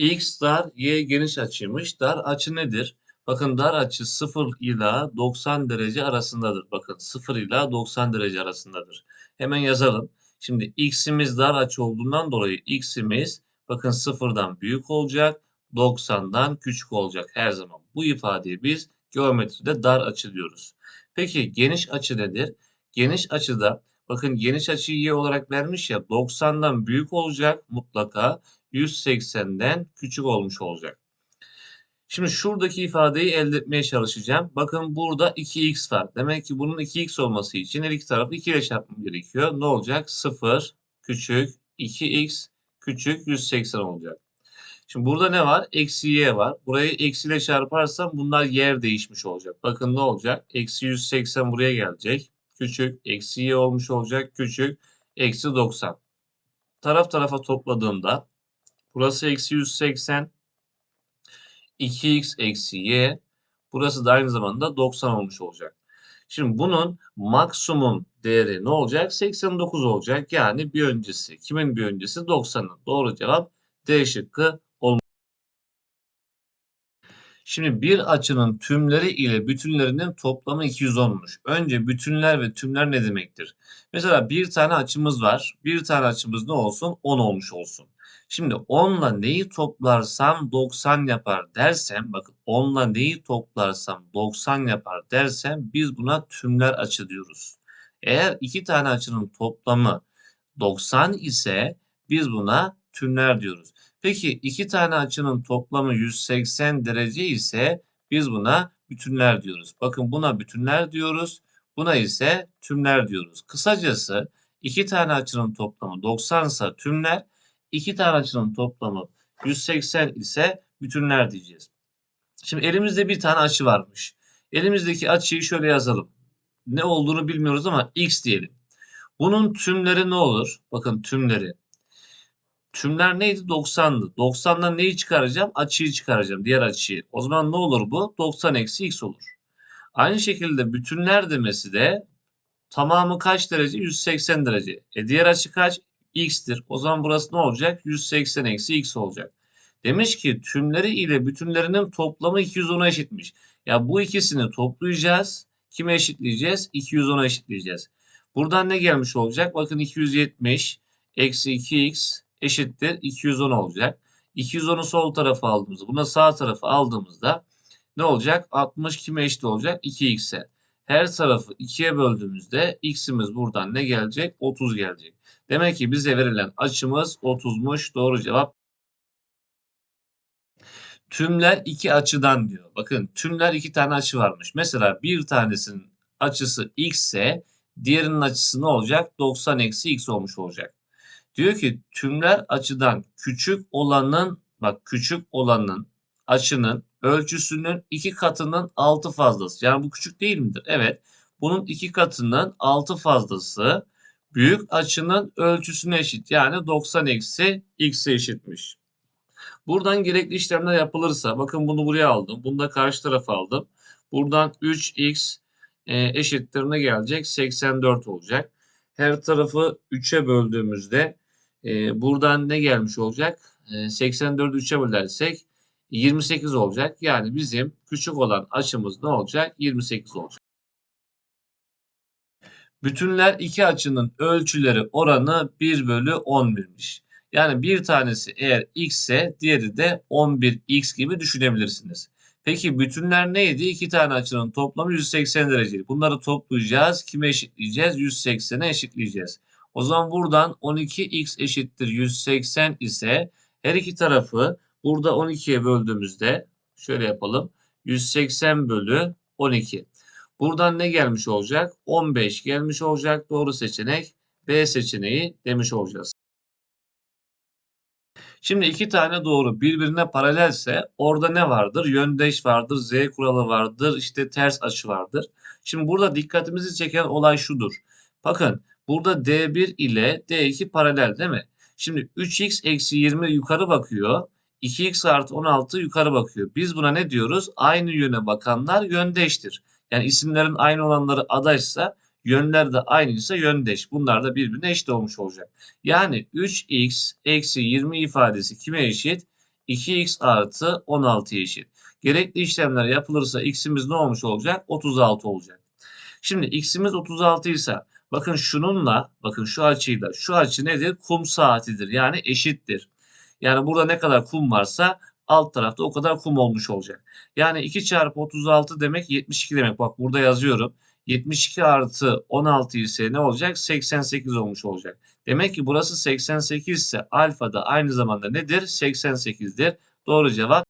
X dar, Y geniş açıymış. Dar açı nedir? Bakın dar açı 0 ila 90 derece arasındadır. Bakın 0 ila 90 derece arasındadır. Hemen yazalım. Şimdi x'imiz dar açı olduğundan dolayı x'imiz bakın 0'dan büyük olacak, 90'dan küçük olacak her zaman. Bu ifadeyi biz geometride dar açı diyoruz. Peki geniş açı nedir? Geniş açıda bakın geniş açıyı y olarak vermiş ya 90'dan büyük olacak mutlaka 180'den küçük olmuş olacak. Şimdi şuradaki ifadeyi elde etmeye çalışacağım. Bakın burada 2x var. Demek ki bunun 2x olması için her iki tarafı 2 ile çarpmam gerekiyor. Ne olacak? 0 küçük 2x küçük 180 olacak. Şimdi burada ne var? Eksi y var. Burayı eksiyle çarparsam bunlar yer değişmiş olacak. Bakın ne olacak? Eksi 180 buraya gelecek. Küçük eksi y olmuş olacak. Küçük eksi 90. Taraf tarafa topladığımda burası eksi 180 2x eksi y. Burası da aynı zamanda 90 olmuş olacak. Şimdi bunun maksimum değeri ne olacak? 89 olacak. Yani bir öncesi. Kimin bir öncesi? 90'ın. Doğru cevap D şıkkı. Şimdi bir açının tümleri ile bütünlerinin toplamı 210'muş. Önce bütünler ve tümler ne demektir? Mesela bir tane açımız var. Bir tane açımız ne olsun? 10 olmuş olsun. Şimdi 10 ile neyi toplarsam 90 yapar dersem bakın 10 ile neyi toplarsam 90 yapar dersem biz buna tümler açı diyoruz. Eğer iki tane açının toplamı 90 ise biz buna tümler diyoruz. Peki iki tane açının toplamı 180 derece ise biz buna bütünler diyoruz. Bakın buna bütünler diyoruz. Buna ise tümler diyoruz. Kısacası iki tane açının toplamı 90 ise tümler, iki tane açının toplamı 180 ise bütünler diyeceğiz. Şimdi elimizde bir tane açı varmış. Elimizdeki açıyı şöyle yazalım. Ne olduğunu bilmiyoruz ama x diyelim. Bunun tümleri ne olur? Bakın tümleri. Tümler neydi? 90'dı. 90'dan neyi çıkaracağım? Açıyı çıkaracağım. Diğer açıyı. O zaman ne olur bu? 90 eksi x olur. Aynı şekilde bütünler demesi de tamamı kaç derece? 180 derece. E diğer açı kaç? x'tir. O zaman burası ne olacak? 180 eksi x olacak. Demiş ki tümleri ile bütünlerinin toplamı 210'a eşitmiş. Ya bu ikisini toplayacağız. Kime eşitleyeceğiz? 210'a eşitleyeceğiz. Buradan ne gelmiş olacak? Bakın 270 eksi 2x eşittir 210 olacak. 210'u sol tarafa aldığımızda buna sağ tarafa aldığımızda ne olacak? 60 kime eşit olacak? 2x'e. Her tarafı 2'ye böldüğümüzde x'imiz buradan ne gelecek? 30 gelecek. Demek ki bize verilen açımız 30'muş. Doğru cevap. Tümler iki açıdan diyor. Bakın tümler iki tane açı varmış. Mesela bir tanesinin açısı x ise diğerinin açısı ne olacak? 90 eksi x olmuş olacak. Diyor ki tümler açıdan küçük olanın bak küçük olanın açının ölçüsünün iki katının altı fazlası. Yani bu küçük değil midir? Evet. Bunun iki katının altı fazlası büyük açının ölçüsüne eşit. Yani 90 eksi x'e eşitmiş. Buradan gerekli işlemler yapılırsa bakın bunu buraya aldım. Bunu da karşı tarafa aldım. Buradan 3x e, eşittir ne gelecek? 84 olacak. Her tarafı 3'e böldüğümüzde e, buradan ne gelmiş olacak? E, 84'ü 3'e bölersek 28 olacak. Yani bizim küçük olan açımız ne olacak? 28 olacak. Bütünler iki açının ölçüleri oranı 1 bölü 11'miş. Yani bir tanesi eğer x ise diğeri de 11x gibi düşünebilirsiniz. Peki bütünler neydi? İki tane açının toplamı 180 dereceydi. Bunları toplayacağız. Kime eşitleyeceğiz? 180'e eşitleyeceğiz. O zaman buradan 12x eşittir 180 ise her iki tarafı burada 12'ye böldüğümüzde şöyle yapalım. 180 bölü 12. Buradan ne gelmiş olacak? 15 gelmiş olacak. Doğru seçenek B seçeneği demiş olacağız. Şimdi iki tane doğru birbirine paralelse orada ne vardır? Yöndeş vardır, z kuralı vardır, işte ters açı vardır. Şimdi burada dikkatimizi çeken olay şudur. Bakın burada D1 ile D2 paralel değil mi? Şimdi 3x eksi 20 yukarı bakıyor. 2x artı 16 yukarı bakıyor. Biz buna ne diyoruz? Aynı yöne bakanlar yöndeştir. Yani isimlerin aynı olanları adaşsa yönler de aynıysa yöndeş. Bunlar da birbirine eşit olmuş olacak. Yani 3x eksi 20 ifadesi kime eşit? 2x artı 16 eşit. Gerekli işlemler yapılırsa x'imiz ne olmuş olacak? 36 olacak. Şimdi x'imiz 36 ise bakın şununla bakın şu açıyla şu açı nedir? Kum saatidir. Yani eşittir. Yani burada ne kadar kum varsa alt tarafta o kadar kum olmuş olacak. Yani 2 çarpı 36 demek 72 demek. Bak burada yazıyorum. 72 artı 16 ise ne olacak? 88 olmuş olacak. Demek ki burası 88 ise alfa da aynı zamanda nedir? 88'dir. Doğru cevap.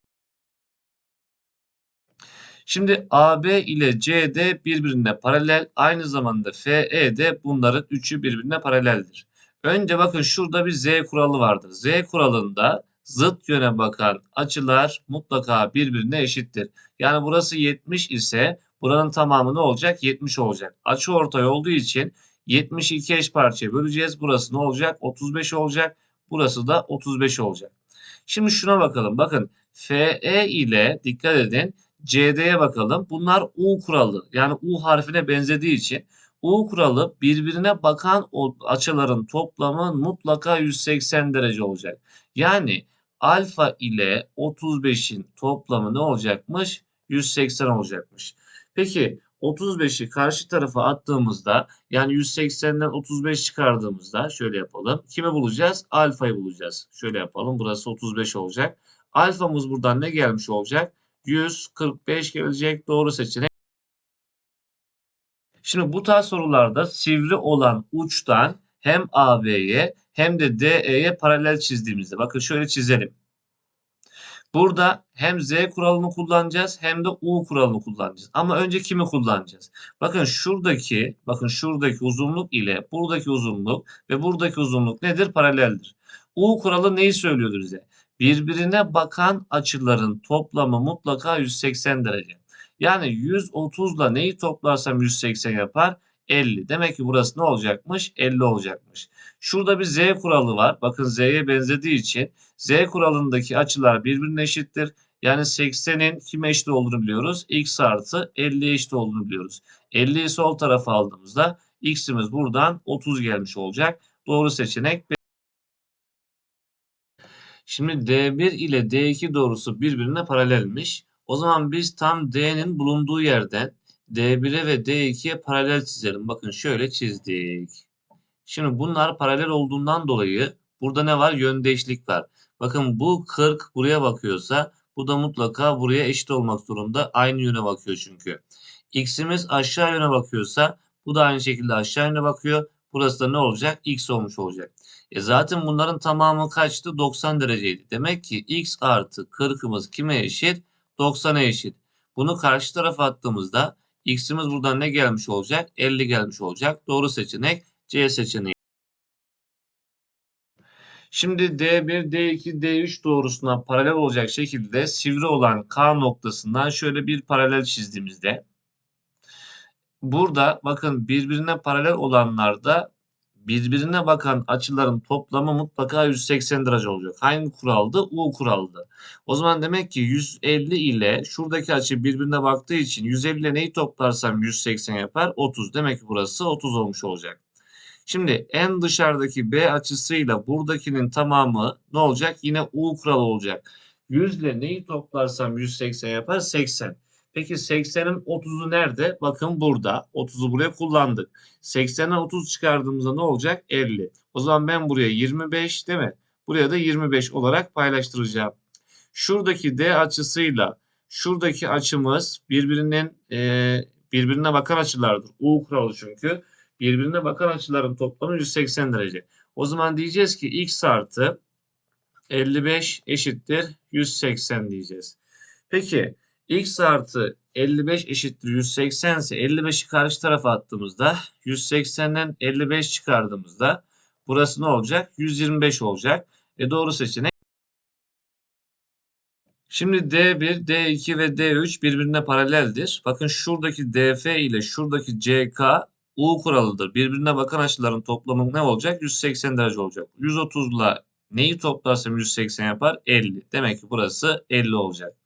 Şimdi AB ile CD birbirine paralel. Aynı zamanda FE de bunların üçü birbirine paraleldir. Önce bakın şurada bir Z kuralı vardır. Z kuralında zıt yöne bakan açılar mutlaka birbirine eşittir. Yani burası 70 ise buranın tamamı ne olacak? 70 olacak. Açı ortay olduğu için 72 eş parçaya böleceğiz. Burası ne olacak? 35 olacak. Burası da 35 olacak. Şimdi şuna bakalım. Bakın FE ile dikkat edin CD'ye bakalım. Bunlar U kuralı. Yani U harfine benzediği için U kuralı birbirine bakan açıların toplamı mutlaka 180 derece olacak. Yani alfa ile 35'in toplamı ne olacakmış? 180 olacakmış. Peki 35'i karşı tarafa attığımızda yani 180'den 35 çıkardığımızda şöyle yapalım. Kimi bulacağız? Alfayı bulacağız. Şöyle yapalım. Burası 35 olacak. Alfamız buradan ne gelmiş olacak? 145 gelecek. Doğru seçenek. Şimdi bu tarz sorularda sivri olan uçtan hem AB'ye hem de DE'ye paralel çizdiğimizde bakın şöyle çizelim. Burada hem Z kuralını kullanacağız hem de U kuralını kullanacağız. Ama önce kimi kullanacağız? Bakın şuradaki, bakın şuradaki uzunluk ile buradaki uzunluk ve buradaki uzunluk nedir? Paraleldir. U kuralı neyi söylüyordu bize? Birbirine bakan açıların toplamı mutlaka 180 derece. Yani 130 ile neyi toplarsam 180 yapar? 50. Demek ki burası ne olacakmış? 50 olacakmış. Şurada bir Z kuralı var. Bakın Z'ye benzediği için Z kuralındaki açılar birbirine eşittir. Yani 80'in kime eşit olduğunu biliyoruz. X artı 50'ye eşit olduğunu biliyoruz. 50'yi sol tarafa aldığımızda X'imiz buradan 30 gelmiş olacak. Doğru seçenek. Şimdi D1 ile D2 doğrusu birbirine paralelmiş. O zaman biz tam D'nin bulunduğu yerden D1'e ve D2'ye paralel çizelim. Bakın şöyle çizdik. Şimdi bunlar paralel olduğundan dolayı burada ne var? Yöndeşlik var. Bakın bu 40 buraya bakıyorsa bu da mutlaka buraya eşit olmak zorunda. Aynı yöne bakıyor çünkü. X'imiz aşağı yöne bakıyorsa bu da aynı şekilde aşağı yöne bakıyor. Burası da ne olacak? X olmuş olacak. E zaten bunların tamamı kaçtı? 90 dereceydi. Demek ki X artı 40'ımız kime eşit? 90'a eşit. Bunu karşı tarafa attığımızda X'imiz buradan ne gelmiş olacak? 50 gelmiş olacak. Doğru seçenek C seçeneği. Şimdi D1, D2, D3 doğrusuna paralel olacak şekilde sivri olan K noktasından şöyle bir paralel çizdiğimizde burada bakın birbirine paralel olanlarda birbirine bakan açıların toplamı mutlaka 180 derece olacak. Hangi kuraldı? U kuraldı. O zaman demek ki 150 ile şuradaki açı birbirine baktığı için 150 ile neyi toplarsam 180 yapar? 30. Demek ki burası 30 olmuş olacak. Şimdi en dışarıdaki B açısıyla buradakinin tamamı ne olacak? Yine U kuralı olacak. 100 ile neyi toplarsam 180 yapar? 80. Peki 80'in 30'u nerede? Bakın burada. 30'u buraya kullandık. 80'e 30 çıkardığımızda ne olacak? 50. O zaman ben buraya 25 değil mi? Buraya da 25 olarak paylaştıracağım. Şuradaki D açısıyla şuradaki açımız birbirinin e, birbirine bakan açılardır. U kuralı çünkü. Birbirine bakan açıların toplamı 180 derece. O zaman diyeceğiz ki x artı 55 eşittir 180 diyeceğiz. Peki x artı 55 eşittir 180 ise 55'i karşı tarafa attığımızda 180'den 55 çıkardığımızda burası ne olacak? 125 olacak. E doğru seçenek. Şimdi D1, D2 ve D3 birbirine paraleldir. Bakın şuradaki DF ile şuradaki CK U kuralıdır. Birbirine bakan açıların toplamı ne olacak? 180 derece olacak. 130 ile neyi toplarsam 180 yapar? 50. Demek ki burası 50 olacak.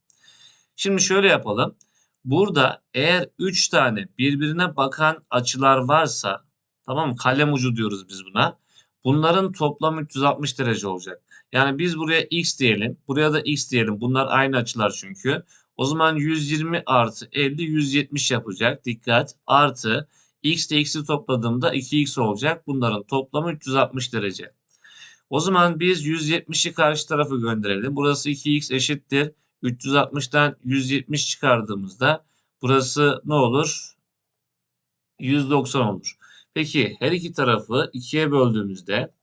Şimdi şöyle yapalım. Burada eğer 3 tane birbirine bakan açılar varsa tamam mı? Kalem ucu diyoruz biz buna. Bunların toplamı 360 derece olacak. Yani biz buraya x diyelim. Buraya da x diyelim. Bunlar aynı açılar çünkü. O zaman 120 artı 50 170 yapacak. Dikkat. Artı x ile x'i topladığımda 2x olacak. Bunların toplamı 360 derece. O zaman biz 170'i karşı tarafa gönderelim. Burası 2x eşittir. 360'dan 170 çıkardığımızda burası ne olur? 190 olur. Peki her iki tarafı 2'ye böldüğümüzde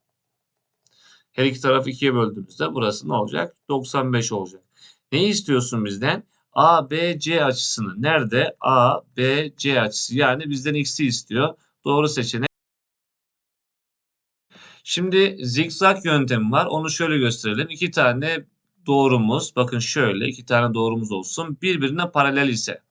her iki tarafı 2'ye böldüğümüzde burası ne olacak? 95 olacak. Neyi istiyorsun bizden? A, B, C açısını. Nerede? A, B, C açısı. Yani bizden x'i istiyor. Doğru seçenek. Şimdi zikzak yöntemi var. Onu şöyle gösterelim. İki tane doğrumuz. Bakın şöyle iki tane doğrumuz olsun. Birbirine paralel ise.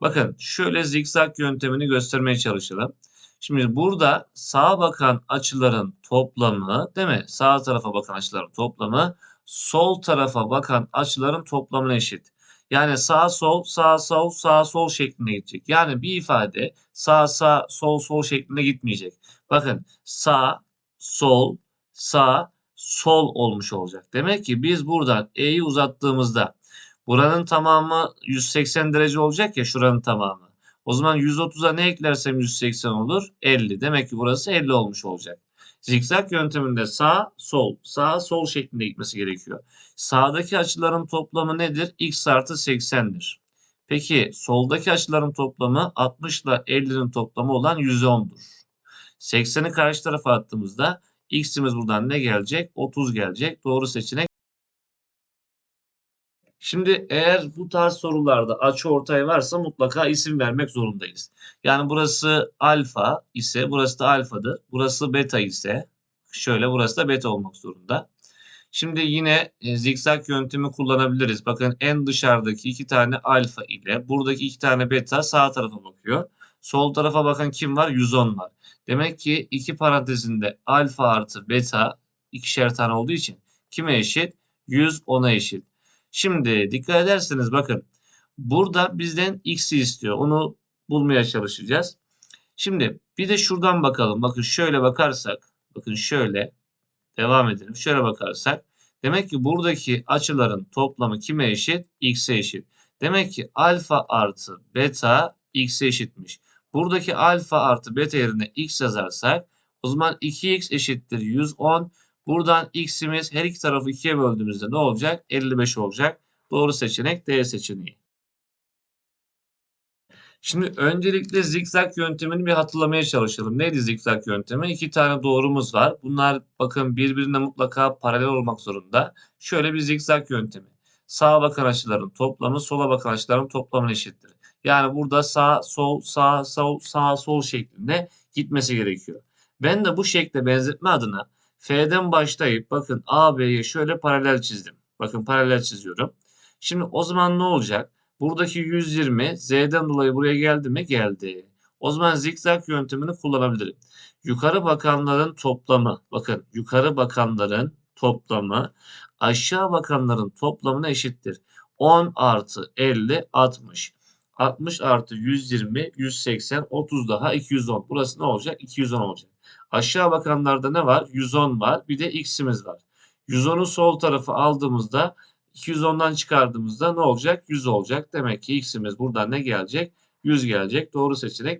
Bakın şöyle zikzak yöntemini göstermeye çalışalım. Şimdi burada sağa bakan açıların toplamı değil mi? Sağ tarafa bakan açıların toplamı sol tarafa bakan açıların toplamına eşit. Yani sağ sol sağ sol sağ sol şeklinde gidecek. Yani bir ifade sağ sağ sol sol şeklinde gitmeyecek. Bakın sağ sol sağ sol olmuş olacak. Demek ki biz buradan E'yi uzattığımızda buranın tamamı 180 derece olacak ya şuranın tamamı. O zaman 130'a ne eklersem 180 olur? 50. Demek ki burası 50 olmuş olacak. Zikzak yönteminde sağ, sol, sağ, sol şeklinde gitmesi gerekiyor. Sağdaki açıların toplamı nedir? x artı 80'dir. Peki soldaki açıların toplamı 60 ile 50'nin toplamı olan 110'dur. 80'i karşı tarafa attığımızda x'imiz buradan ne gelecek? 30 gelecek. Doğru seçenek. Şimdi eğer bu tarz sorularda açı ortay varsa mutlaka isim vermek zorundayız. Yani burası alfa ise burası da alfadır. Burası beta ise şöyle burası da beta olmak zorunda. Şimdi yine e, zikzak yöntemi kullanabiliriz. Bakın en dışarıdaki iki tane alfa ile buradaki iki tane beta sağ tarafa bakıyor. Sol tarafa bakan kim var? 110 var. Demek ki iki parantezinde alfa artı beta ikişer tane olduğu için kime eşit? 110'a eşit. Şimdi dikkat ederseniz bakın burada bizden x'i istiyor. Onu bulmaya çalışacağız. Şimdi bir de şuradan bakalım. Bakın şöyle bakarsak bakın şöyle devam edelim. Şöyle bakarsak demek ki buradaki açıların toplamı kime eşit? x'e eşit. Demek ki alfa artı beta x'e eşitmiş. Buradaki alfa artı beta yerine x yazarsak o zaman 2x eşittir 110. Buradan x'imiz her iki tarafı 2'ye böldüğümüzde ne olacak? 55 olacak. Doğru seçenek D seçeneği. Şimdi öncelikle zikzak yöntemini bir hatırlamaya çalışalım. Neydi zikzak yöntemi? İki tane doğrumuz var. Bunlar bakın birbirine mutlaka paralel olmak zorunda. Şöyle bir zikzak yöntemi. Sağa bakan açıların toplamı sola bakan açıların toplamına eşittir. Yani burada sağ sol sağ sol sağ sol şeklinde gitmesi gerekiyor. Ben de bu şekle benzetme adına F'den başlayıp bakın AB'ye şöyle paralel çizdim. Bakın paralel çiziyorum. Şimdi o zaman ne olacak? Buradaki 120 Z'den dolayı buraya geldi mi? Geldi. O zaman zikzak yöntemini kullanabilirim. Yukarı bakanların toplamı. Bakın yukarı bakanların toplamı aşağı bakanların toplamına eşittir. 10 artı 50 60. 60 artı 120 180 30 daha 210. Burası ne olacak? 210 olacak. Aşağı bakanlarda ne var? 110 var. Bir de x'imiz var. 110'u sol tarafa aldığımızda 210'dan çıkardığımızda ne olacak? 100 olacak. Demek ki x'imiz buradan ne gelecek? 100 gelecek. Doğru seçenek